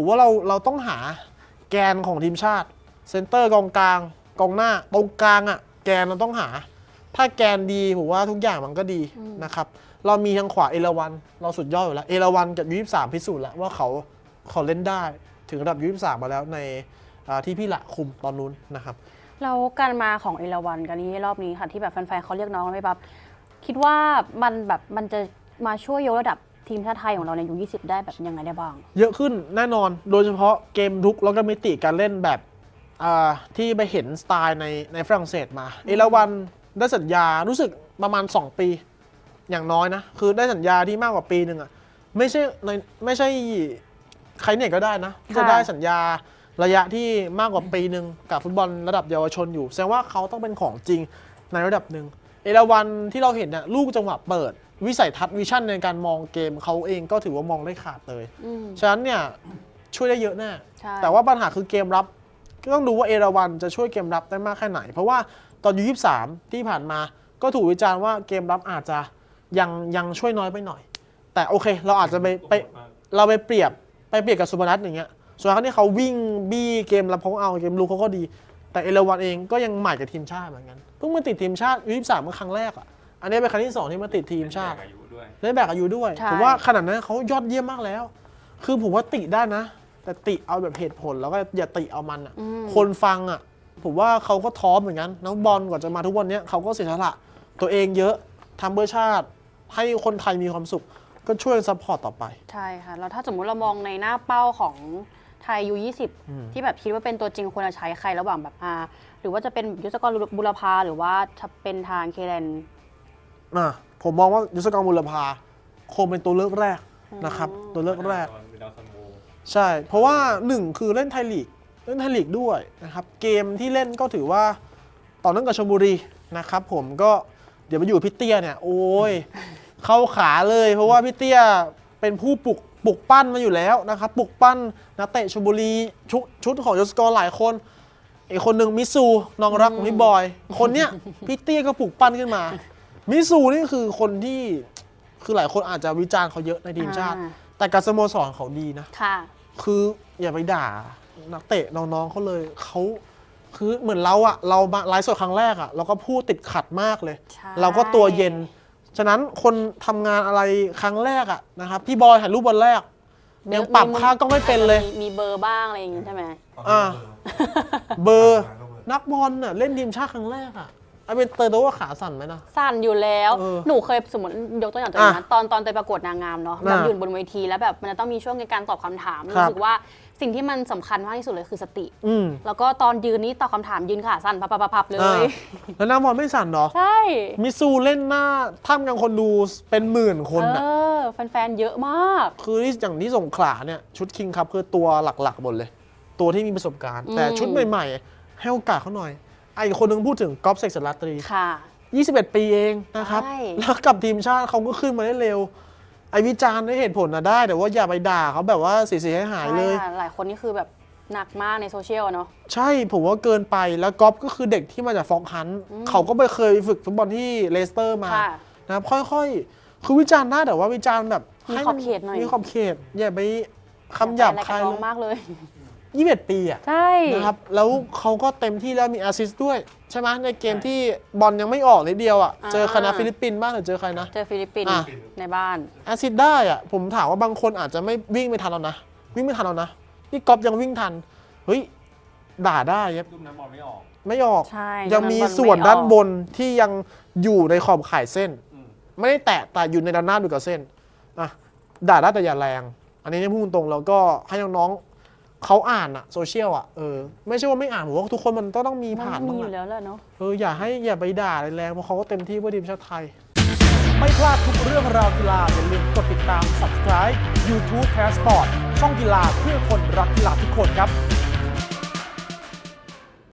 ผมว่าเราเราต้องหาแกนของทีมชาติ เซนเตอร์กองกลาง กองหน้า ตรงกลางอะ่ะ แกนเราต้องหา ถ้าแกนดีผมว่าทุกอย่างมันก็ดีนะครับ เรามีทางขวาเอราวัน เราสุดยอดอยู่แล้ว เอราวันกับยูยี่สามพิสูจน์แล้วว่าเขาเขาเล่นได้ถึงระดับยูยี่สามมาแล้วในอ่าที่พี่ละคุมตอนนู้นนะครับเราการมาของเอราวันกันนี้รอบนี้ค่ะที่แบบแฟนๆเขาเรียกน้องไม่ปั๊บคิดว่ามันแบบมันจะมาช่วยยกระดับ ทีมชาติไทยของเราในยุค20 ได้แบบยังไงได้บ้าง เยอะขึ้นแน่นอนโดยเฉพาะเกมรุกแล้วก็มิติการเล่นแบบอ่าที่ไปเห็นสไตล์ในในฝรั่งเศสมา เอราวันได้สัญญารู้สึกประมาณ 2 ปี อย่างน้อยนะ คือได้สัญญาที่มากกว่าปีหนึ่งอะไม่ใช่ในไม่ใช่ใครเนี่ยก็ได้นะที่จะค่ะได้สัญญาระยะที่มากกว่าปีหนึ่งกับฟุตบอลระดับเยาวชนอยู่ แสดงว่าเขาต้องเป็นของจริงในระดับหนึ่งเอราวันที่เราเห็นเนี่ยลูกจังหวะเปิด วิสัยทัศน์วิชั่นในการมองเกมเขาเองก็ถือว่ามองได้ขาดเลย อืม ฉะนั้นเนี่ยช่วยได้เยอะแน่ใช่ แต่ว่าปัญหาคือเกมรับก็ต้องดูว่าเอราวันจะช่วยเกมรับได้มากแค่ไหน เพราะว่าตอนยูยี่สามที่ผ่านมาก็ถูกวิจารณ์ว่าเกมรับอาจจะยังยังช่วยน้อยไปหน่อย แต่โอเค เราอาจจะไปไปเราไปเปรียบไปเปรียบกับสุพนัทอย่างเงี้ยส่วนเขาที่เขาวิ่งบี้เกมรับเขาเอาเกมลุกเขาก็ดี แต่เอราวันเองก็ยังใหม่กับทีมชาติเหมือนกันเพิ่งมาติดทีมชาติยูยี่สามเมื่อครั้งแรกอะ อันนี้เป็นครั้งที่สองที่มาติดทีมชาติ อายุด้วย เล่นแบกอายุด้วยใช่ ผมว่าขนาดนั้นเขายอดเยี่ยมมากแล้ว คือผมว่าติได้นะ แต่ติเอาแบบเหตุผลแล้วก็อย่าติเอามันอะ อืม คนฟังอะ ผมว่าเขาก็ท้อเหมือนกันนักบอลกว่าจะมาทุกวันเนี้ยเขาก็เสียสละตัวเองเยอะทำเพื่อชาติ ให้คนไทยมีความสุข ก็ช่วยซัพพอร์ตต่อไป ใช่ค่ะ แล้วถ้าสมมุติเรามองในหน้าเป้าของไทยยู20 ที่แบบคิดว่าเป็นตัวจริงควรจะใช้ใครระหว่างแบบอาหรือว่าจะเป็นยุทธกรบุรพาหรือว่าจะเป็นทางเคเลน อะผมมองว่ายุทธกรบุรพาคงเป็นตัวเลือกแรกนะครับ ตัวเลือกแรก ตอนเป็นดาวซันโวใช่ เพราะว่าหนึ่งคือเล่นไทยลีกเล่นไทยลีกด้วยนะครับ เกมที่เล่นก็ถือว่าต่อเนื่องกับชลบุรีนะครับ ผมก็เดี๋ยวมาอยู่กับพี่เตี้ยเนี่ยโอ้ย เข้าขาเลย เพราะว่าพี่เตี้ยเป็นผู้ปลุกปลุกปั้นมาอยู่แล้วนะครับปลุกปั้นนักเตะชลบุรีชุดชุดของยศกรหลายคนอีกคนหนึ่งมิซูน้องรักของพี่บอย คนเนี้ยพี่เตี้ยก็ปลุกปั้นขึ้นมา มิซูนี่คือคนที่คือหลายคนอาจจะวิจารณ์เขาเยอะในทีมชาติ อ่า แต่กับสโมสรเขาดีนะ ค่ะ คืออย่าไปด่านักเตะน้องๆเขาเลยเขาคือเหมือนเราอะเรามาไลฟ์สดครั้งแรกอะเราก็พูดติดขัดมากเลย ใช่ เราก็ตัวเย็น ฉะนั้นคนทำงานอะไรครั้งแรกอะนะครับพี่บอยถ่ายรูปวันแรก ยังปรับค่ากล้องไม่เป็นเลย มีมีเบอร์บ้างอะไรอย่างงี้ใช่ไหม อ่า เบอร์นักบอลน่ะเล่นทีมชาติครั้งแรกอะ ไอเป็นเตอร์โดว่าขาสั่นไหมนะ สั่นอยู่แล้ว เออหนูเคยสมมติยกตัวอย่างตัวเองนะอะตอนตอนไปประกวดนางงามเนาะแบบอะยืนบนเวทีแล้วแบบมันจะต้องมีช่วงในการตอบคำถามครับ รู้สึกว่าสิ่งที่มันสำคัญมากที่สุดเลยคือสติ อืมแล้วก็ตอนยืนนี้ตอบคำถามยืนขาสั่นพับพับพับเลอ่าย แล้วนักบอลไม่สั่นเหรอ ใช่ มิซูเล่นหน้าท่ามกลางคนดูเป็นหมื่นคนเออะอ แฟนๆ เยอะมาก คือที่อย่างที่สงขลาเนี่ยชุดคิงครับคือตัวหลักๆหมดเลย ตัวที่มีประสบการณ์อืมแต่ชุดใหม่ ๆ ให้โอกาสเขาหน่อย ไอ้คนหนึงพูดถึงก๊อฟเซกสลัตรี ค่ะ 21 ปีเองนะครับ ใช่ แล้วกับทีมชาติเขาก็ขึ้นมาได้เร็ว ไอ้วิจารณ์ได้เหตุผลนะได้ แต่ว่าอย่าไปด่าเขาแบบว่าเสียหายๆเลย ใช่ค่ะหลายคนนี่คือแบบหนักมากในโซเชียลอะเนาะ ใช่ผมว่าเกินไปแล้วก๊อฟก็คือเด็กที่มาจากฟองฮันต์เขาก็ไปเคยฝึกฟุตบอลที่เลสเตอร์มาค่ะ นะครับค่อยๆ คือวิจารณ์ได้แต่ว่าวิจารณ์แบบมีให้ขอบเขตหน่อย มีขอบเขตอย่าไปคำหยาบแต่คายอะไรกับน้เลองมากเลยย 21 ปีอะใช่ นะครับแล้วเขาก็เต็มที่แล้วมีแอสซิสต์ด้วย ใช่ไหมในเกมที่บอลยังไม่ออกนิดเดียวอะเจอคณะฟิลิปปินส์บ้างหรือเจอใครนะ เจอฟิลิปปินส์อะ ในบ้าน แอสซิสต์ได้อะผมถามว่าบางคนอาจจะไม่วิ่งไม่ทันแล้วนะ วิ่งไม่ทันแล้วนะนี่ก๊อฟยังวิ่งทัน เฮ้ย ด่าได้ครับรูปนั้นบอลไม่ออก ไม่ออก ใช่ยังมีตอนนั้นบอลไม่ส่วนด้านออกบนที่ยังอยู่ในขอบข่ายเส้น อืม ไม่ได้แตะแต่อยู่ในด้านหน้าดูกับเส้นอะด่าได้แต่อย่าแรง อันนี้เนี่ยพูดตรงๆแล้วก็ให้น้องๆ เขาอ่านอะโซเชียลอะเออไม่ใช่ว่าไม่อ่านผมว่าทุกคนมันต้องต้องมีมันผ่านมีบ้างอยู่อะแล้วแหละเนาะ เอออย่าให้อย่าไปด่าแรงๆเพราะเขาก็เต็มที่เพื่อทีมชาติไทย ไม่พลาดทุกเรื่องราวกีฬาอย่าลืมกดติดตาม subscribe YouTube Passport ช่องกีฬาเพื่อคนรักกีฬาทุกคนครับ